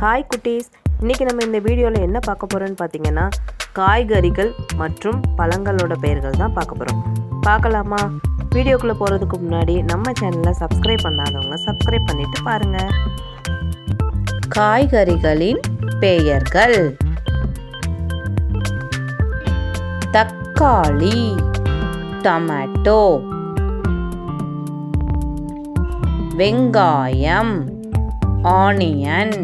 Hi குட்டீஸ். இன்றைக்கி நம்ம இந்த வீடியோவில் என்ன பார்க்க போகிறோன்னு பார்த்தீங்கன்னா காய்கறிகள் மற்றும் பழங்களோட பெயர்கள் தான் பார்க்க போகிறோம் பார்க்கலாமா? வீடியோக்குள்ளே போகிறதுக்கு முன்னாடி நம்ம சேனலை சப்ஸ்கிரைப் பண்ணாதவங்க சப்ஸ்கிரைப் பண்ணிவிட்டு பாருங்கள் காய்கறிகளின் பெயர்கள். தக்காளி டொமேட்டோ வெங்காயம் ஆனியன்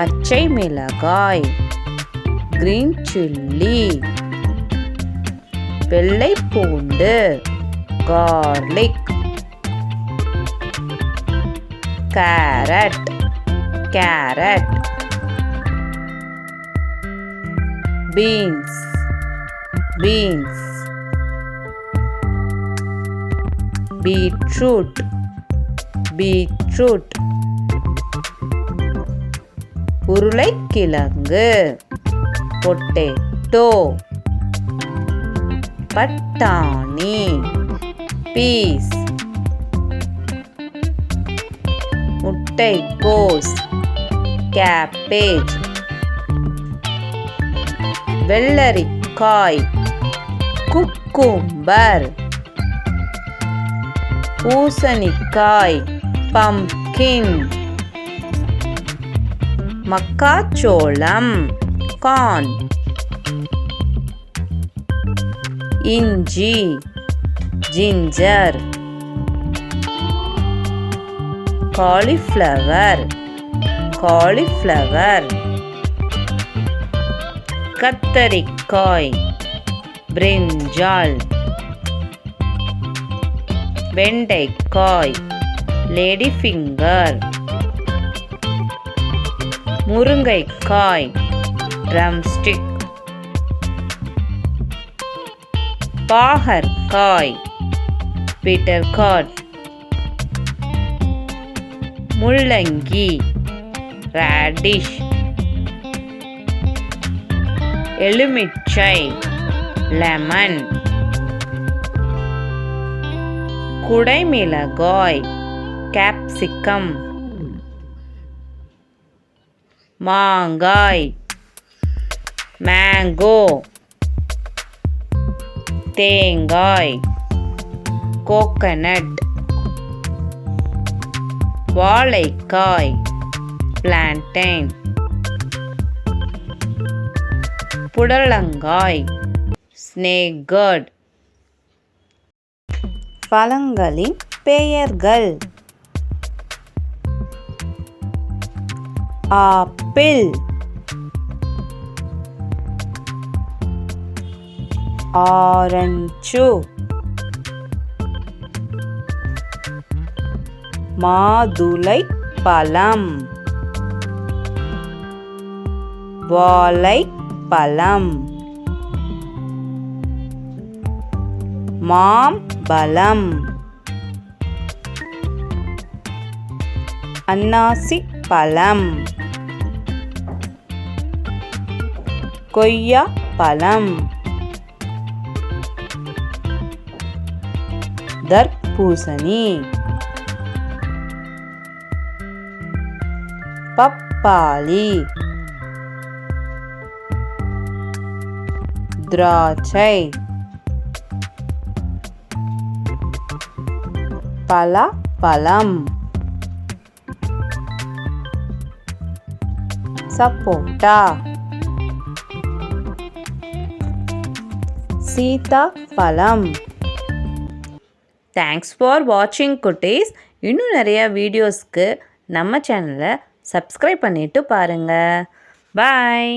பச்சை மிளகாய் கிரீன் சில்லி வெள்ளை பூண்டு garlic carrot carrot beans beans beetroot beetroot உருளைக்கிழங்கு பொட்டேட்டோ பட்டாணி. பீஸ் முட்டைக்கோஸ். கேப்பேஜ் வெள்ளரிக்காய். குக்கும்பர் பூசணிக்காய். பம்கின் மக்காச்சோளம். கார்ன் இஞ்சி. ஜிஞ்சர். காலிஃப்ளவர். காலிஃப்ளவர். கத்தரிக்காய். பிரிஞ்சால். வெண்டைக்காய். லேடி ஃபிங்கர் முருங்கைக்காய் ட்ரம்ஸ்டிக் பாகற்காய் பீட்டர்காட் முள்ளங்கி ரேடிஷ் எலுமிச்சை லெமன் குடைமிளகாய் கேப்சிகம் மாங்காய் மேங்கோ தேங்காய் கோகனட் வாழைக்காய் பிளான்டைன் புடலங்காய் ஸ்னேகர்ட் பழங்களின் பெயர்கள். ஆப்பிள். ஆரஞ்சு. மாதுளை பழம். வாழை பழம் மாம்பழம். அன்னாசி பழம் కొయ్య పలం దర్పూసని పప్పాలి ద్రాక్షై పల పలం సపోటా பழம் தேங்க்ஸ் ஃபார் வாட்சிங் குட்டீஸ். இன்னும் நிறையா வீடியோஸ்க்கு நம்ம சேனலை சப்ஸ்கிரைப் பண்ணிவிட்டு பாருங்கள் பாய்